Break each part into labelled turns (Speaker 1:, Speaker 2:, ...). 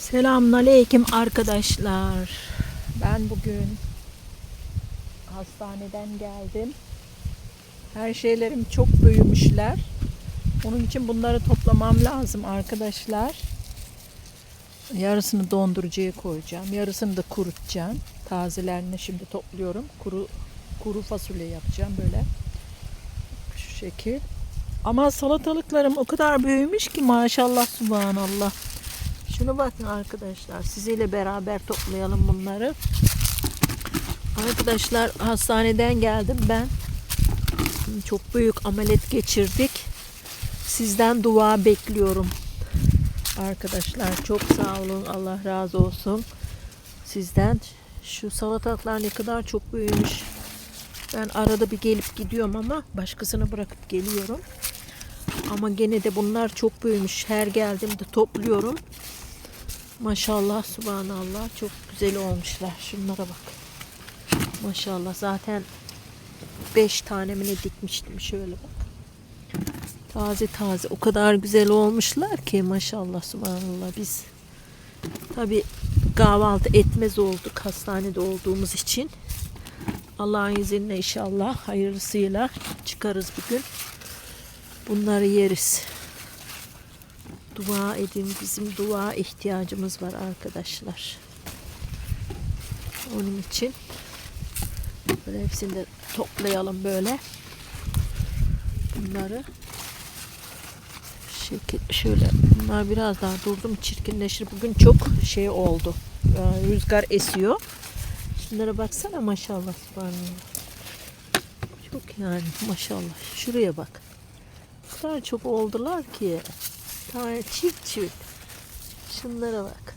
Speaker 1: Selamünaleyküm arkadaşlar. Ben bugün hastaneden geldim. Her şeylerim çok büyümüşler. Onun için bunları toplamam lazım arkadaşlar. Yarısını dondurucuya koyacağım. Yarısını da kurutacağım. Tazelerini şimdi topluyorum. Kuru kuru fasulye yapacağım böyle. Şu şekil. Ama salatalıklarım o kadar büyümüş ki maşallah subhanallah. Şuna bakın arkadaşlar. Sizinle beraber toplayalım bunları. Arkadaşlar hastaneden geldim ben. Çok büyük ameliyat geçirdik. Sizden dua bekliyorum. Arkadaşlar çok sağ olun. Allah razı olsun. Sizden şu salatalıklar ne kadar çok büyümüş. Ben arada bir gelip gidiyorum ama başkasını bırakıp geliyorum. Ama gene de bunlar çok büyümüş. Her geldiğimde topluyorum. Maşallah, subhanallah. Çok güzel olmuşlar. Şunlara bak. Maşallah. Zaten 5 tane mi ne dikmiştim. Şöyle bak. Taze taze. O kadar güzel olmuşlar ki maşallah, subhanallah. Biz tabi kahvaltı etmez olduk hastanede olduğumuz için. Allah'ın izniyle inşallah hayırlısıyla çıkarız bir gün. Bunları yeriz. Dua edin. Bizim dua ihtiyacımız var arkadaşlar. Onun için böyle hepsini de toplayalım böyle. Bunları şekil şöyle bunlar biraz daha durdum çirkinleşir. Bugün çok şey oldu. Ee, Rüzgar esiyor. Şunlara baksana maşallah. Çok yani maşallah. Şuraya bak. Kadar çok oldular ki. Tane çift çift. Şunlara bak.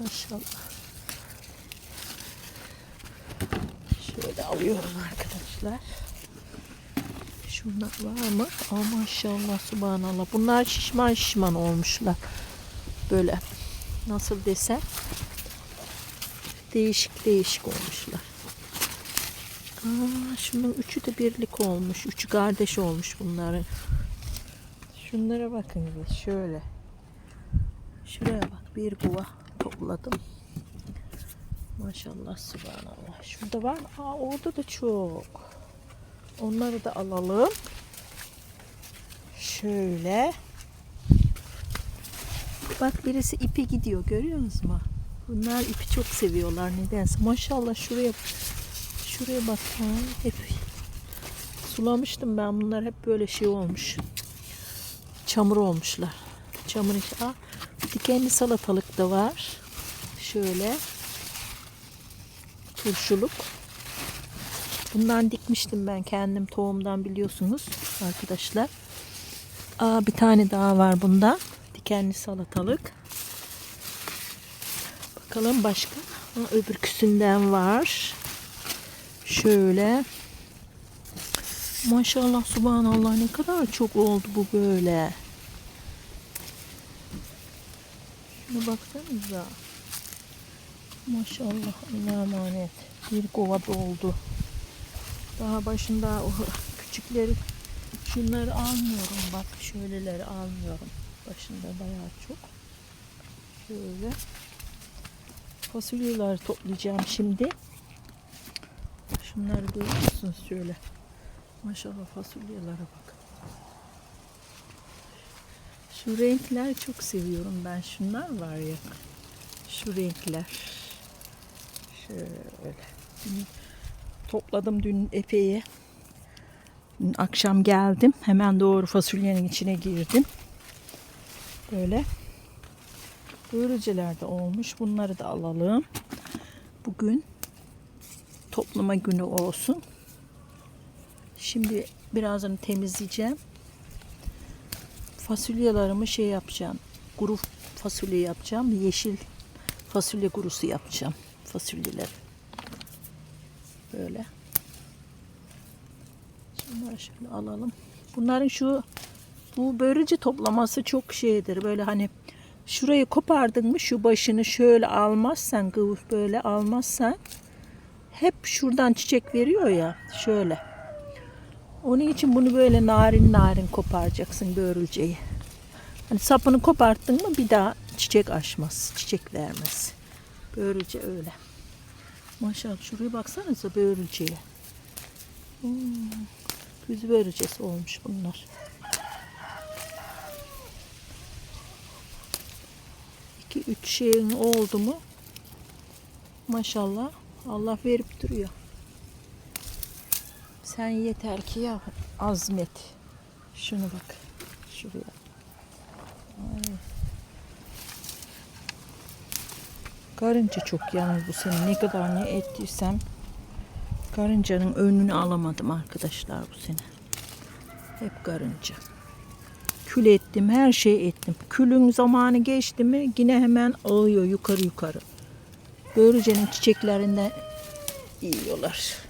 Speaker 1: Maşallah. Şöyle alıyorum arkadaşlar. Şunlar var mı? Aa, maşallah subhanallah. Bunlar şişman şişman olmuşlar. Böyle nasıl desem değişik değişik olmuşlar. Aa, şunun üçü de birlik olmuş. Üçü kardeş olmuş bunların. Şunlara bakın bir şöyle. Şuraya bak bir kuva topladım. Maşallah subhanallah. Şurada var. Aa orada da çok. Onları da alalım. Şöyle. Bak birisi ipi gidiyor görüyor musunuz? Bunlar ipi çok seviyorlar nedense. Maşallah şuraya şuraya bak. Ha, hep sulamıştım ben bunlar hep böyle şey olmuş. Çamur olmuşlar. Çamur içi. Aa, dikenli salatalık da var. Şöyle. Turşuluk. Bundan dikmiştim ben kendim tohumdan biliyorsunuz arkadaşlar. Aa, bir tane daha var bunda. Dikenli salatalık. Bakalım başka. Ha, öbürküsünden var. Şöyle. Maşallah subhanallah ne kadar çok oldu bu böyle. Şuna baksanıza. Maşallah Allah'a emanet. Bir kova doldu. Daha başında o küçükleri şunları almıyorum bak şöyleleri almıyorum. Başında bayağı çok. Şöyle. Fasulyeleri toplayacağım şimdi. Şunları görüyor musunuz şöyle. Maşallah fasulyelere bak. Şu renkler çok seviyorum ben. Şunlar var ya. Şu renkler. Şöyle. Dün topladım dün epey. Dün akşam geldim. Hemen doğru fasulyenin içine girdim. Böyle. Börülceler de olmuş. Bunları da alalım. Bugün toplama günü olsun. Şimdi birazını temizleyeceğim. Fasulyelerimi şey yapacağım. Kuru fasulye yapacağım. Yeşil fasulye kurusu yapacağım. Fasulyeler. Böyle. Şunları şöyle alalım. Bunların şu bu börülce toplaması çok şeydir. Böyle hani şurayı kopardın mı şu başını şöyle almazsan böyle almazsan hep şuradan çiçek veriyor ya şöyle. Onun için bunu böyle narin narin koparacaksın börülceyi. Hani sapını koparttın mı bir daha çiçek açmaz, çiçek vermez. Böylece öyle. Maşallah şuraya baksanıza börülceye. Hmm, Yüz börülcesi olmuş bunlar. İki üç şeyin oldu mu maşallah Allah verip duruyor. Sen yeter ki ya azmet. Şunu bak. Şuraya. Ay. Karınca çok yalnız bu sene. Ne kadar ne ettiysem karıncanın önünü alamadım arkadaşlar bu sene. Hep karınca. Kül ettim, her şey ettim. Külün zamanı geçti mi yine hemen ağıyor yukarı yukarı. Börücenin çiçeklerinden yiyorlar.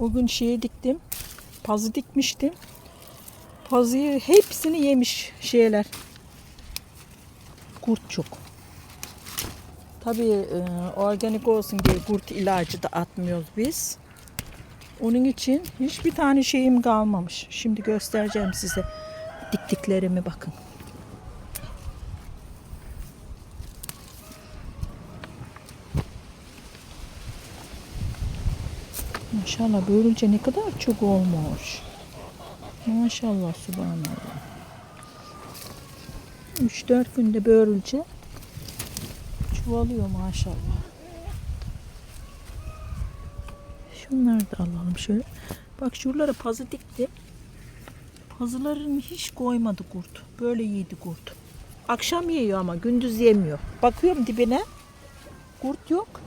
Speaker 1: O gün şeye diktim. Pazı dikmiştim. Pazıyı hepsini yemiş şeyler. Kurt çok. Tabii e, organik olsun diye kurt ilacı da atmıyoruz biz. Onun için hiçbir tane şeyim kalmamış. Şimdi göstereceğim size diktiklerimi bakın. Maşallah börülce ne kadar çok olmuş. Maşallah subhanallah. 3-4 günde börülce çuvalıyor maşallah. Şunları da alalım şöyle. Bak şuralara pazı diktim. Pazılarını hiç koymadı kurt. Böyle yedi kurt. Akşam yiyor ama gündüz yemiyor. Bakıyorum dibine. Kurt yok.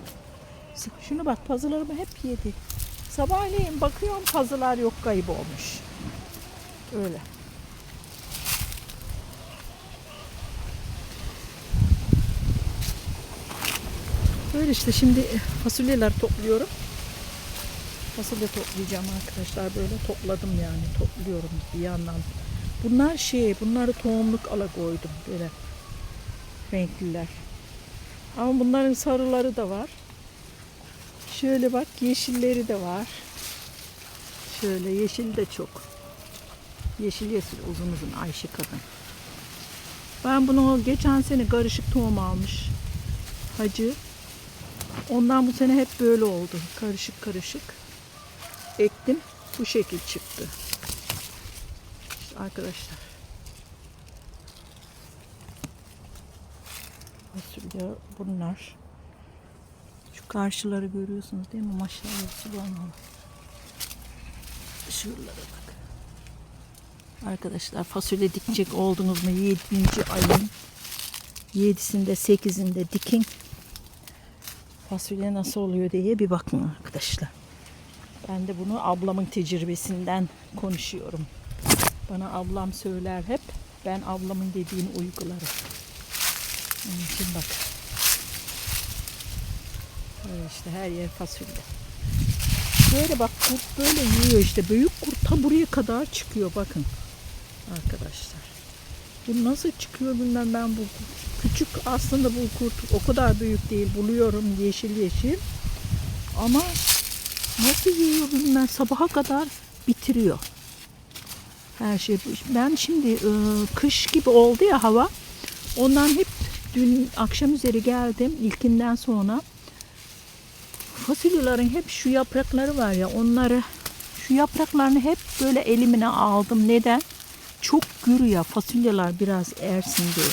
Speaker 1: Şunu bak pazılarımı hep yedi. Sabahleyin bakıyorum pazılar yok kayıp olmuş. Öyle. Böyle işte şimdi fasulyeler topluyorum. Fasulye toplayacağım arkadaşlar. Böyle topladım yani. Topluyorum bir yandan. Bunlar şey, bunları tohumluk ala koydum böyle renkliler. Ama bunların sarıları da var. Şöyle bak yeşilleri de var. Şöyle yeşil de çok. Yeşil yeşil uzun uzun Ayşe kadın. Ben bunu geçen sene karışık tohum almış. Hacı. Ondan bu sene hep böyle oldu. Karışık karışık. Ektim. Bu şekil çıktı. İşte arkadaşlar. Fasulye bunlar. Karşıları görüyorsunuz değil mi? Maşallah subhanallah. Şuralara bak. Arkadaşlar fasulye dikecek oldunuz mu 7. ayın 7'sinde 8'inde dikin. Fasulye nasıl oluyor diye bir bakın arkadaşlar. Ben de bunu ablamın tecrübesinden konuşuyorum. Bana ablam söyler hep. Ben ablamın dediğini uygularım. Onun için bak. İşte her yer fasulye. Böyle bak kurt böyle yiyor işte. Büyük kurt ta buraya kadar çıkıyor bakın. Arkadaşlar. Bu nasıl çıkıyor bilmem ben bu küçük aslında bu kurt o kadar büyük değil. Buluyorum yeşil yeşil. Ama nasıl yiyor bilmem sabaha kadar bitiriyor. Her şey. Ben şimdi e, kış gibi oldu ya hava. Ondan hep dün akşam üzeri geldim ilkinden sonra. Fasulyelerin hep şu yaprakları var ya onları şu yapraklarını hep böyle elimine aldım. Neden? Çok gürüyor fasulyeler biraz ersin diye.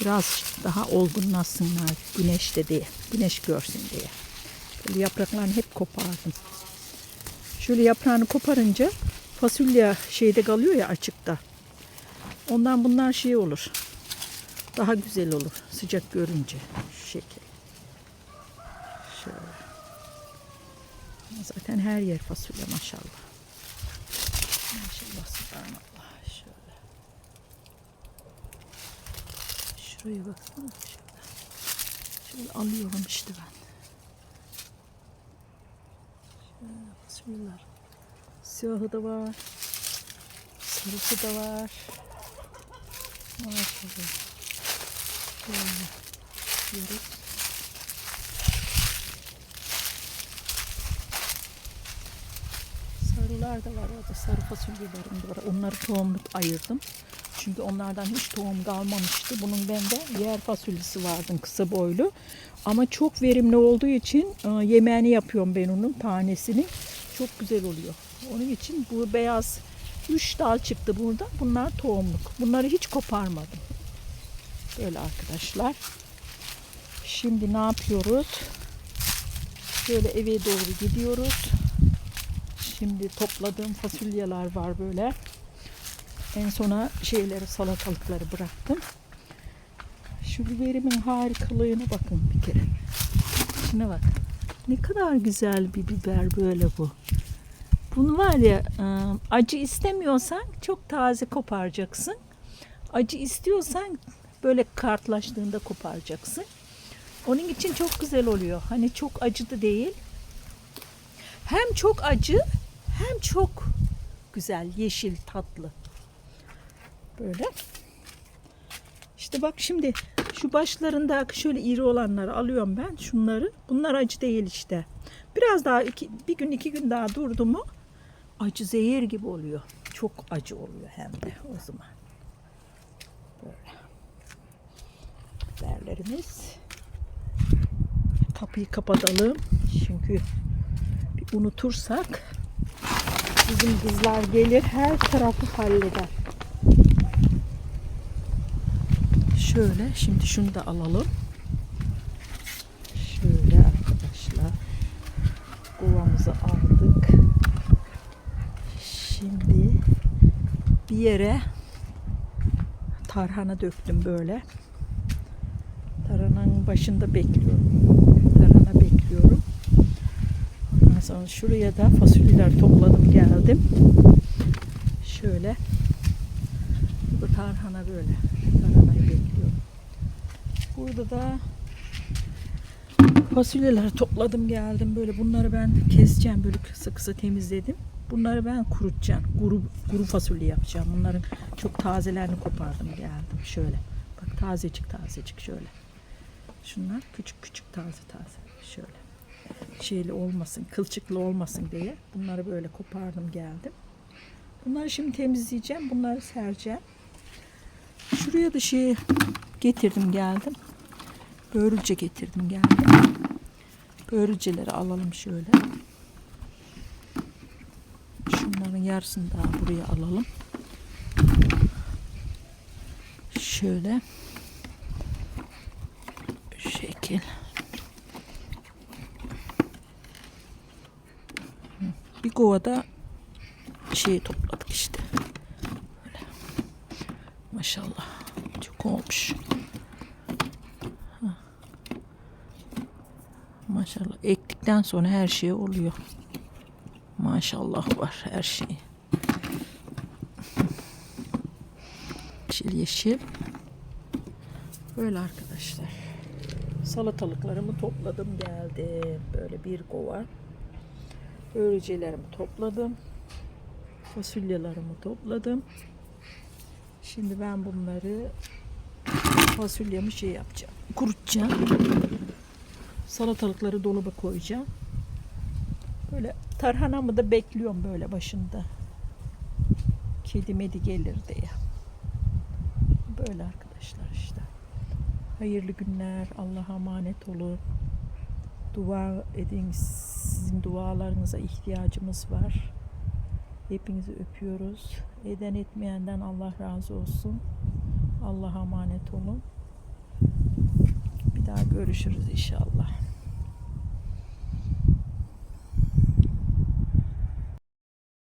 Speaker 1: Biraz daha olgunlaşsınlar güneşte diye. Güneş görsün diye. Böyle yapraklarını hep kopardım. Şöyle yaprağını koparınca fasulye şeyde kalıyor ya açıkta. Ondan bunlar şey olur. Daha güzel olur sıcak görünce. Şu şekil. Şöyle. Zaten her yer fasulye maşallah. Maşallah subhanallah. Şöyle. Şuraya baksana. Şöyle. Şöyle alıyorum işte ben. Şöyle fasulyeler. Siyahı da var. Sarısı da var. Maşallah. Şöyle. Yiyoruz. Sarılar da var orada. Sarı fasulyelerim de var. Onları tohumluk ayırdım.
Speaker 2: Çünkü onlardan hiç tohum kalmamıştı. Bunun bende yer fasulyesi vardı kısa boylu. Ama çok verimli olduğu için e, yemeğini yapıyorum ben onun tanesini. Çok güzel oluyor. Onun için bu beyaz 3 dal çıktı burada. Bunlar tohumluk. Bunları hiç koparmadım. Böyle arkadaşlar. Şimdi ne yapıyoruz? Şöyle eve doğru gidiyoruz. Şimdi topladığım fasulyeler var böyle. En sona şeyleri salatalıkları bıraktım. Şu biberimin harikalığına bakın bir kere. Şuna bak. Ne kadar güzel bir biber böyle bu. Bunu var ya ıı, acı istemiyorsan çok taze koparacaksın. Acı istiyorsan böyle kartlaştığında koparacaksın. Onun için çok güzel oluyor. Hani çok acı da değil. Hem çok acı hem çok güzel, yeşil, tatlı. Böyle. İşte bak şimdi şu başlarında şöyle iri olanları alıyorum ben şunları. Bunlar acı değil işte. Biraz daha iki, bir gün iki gün daha durdu mu acı zehir gibi oluyor. Çok acı oluyor hem de o zaman. Böyle. Biberlerimiz. Kapıyı kapatalım. Çünkü bir unutursak bizim kızlar gelir her tarafı halleder. Şöyle şimdi şunu da alalım. Şöyle arkadaşlar. Kovamızı aldık. Şimdi bir yere tarhana döktüm böyle. Tarhananın başında bekliyorum. Tarhana bekliyorum. Ondan sonra şuraya da fasulyeler topladım geldim. Şöyle. Bu tarhana böyle. Tarhanayı bekliyorum. Burada da fasulyeleri topladım geldim. Böyle bunları ben keseceğim. Böyle kısa kısa temizledim. Bunları ben kurutacağım. Kuru, kuru fasulye yapacağım. Bunların çok tazelerini kopardım geldim. Şöyle. Bak tazecik tazecik şöyle. Şunlar küçük küçük taze taze. Şöyle. Şeyli olmasın, kılçıklı olmasın diye. Bunları böyle kopardım geldim. Bunları şimdi temizleyeceğim. Bunları sereceğim. Şuraya da şey getirdim geldim. Börülce getirdim geldim. Börülceleri alalım şöyle. Şunların yarısını daha buraya alalım. Şöyle. Şekil. Bir kovada şey topladık işte. Böyle. Maşallah. Çok olmuş. Maşallah. Ektikten sonra her şey oluyor. Maşallah var her şey. Yeşil yeşil. Böyle arkadaşlar. Salatalıklarımı topladım geldim. Böyle bir kova. Örecelerimi topladım. Fasulyelerimi topladım. Şimdi ben bunları fasulyemi şey yapacağım. Kurutacağım. Salatalıkları dolaba koyacağım. Böyle tarhanamı da bekliyorum böyle başında. Kedi medi gelir diye. Böyle arkadaşlar işte. Hayırlı günler. Allah'a emanet olun. Dua edin. Sizin dualarınıza ihtiyacımız var. Hepinizi öpüyoruz. Eden etmeyenden Allah razı olsun. Allah'a emanet olun. Bir daha görüşürüz inşallah.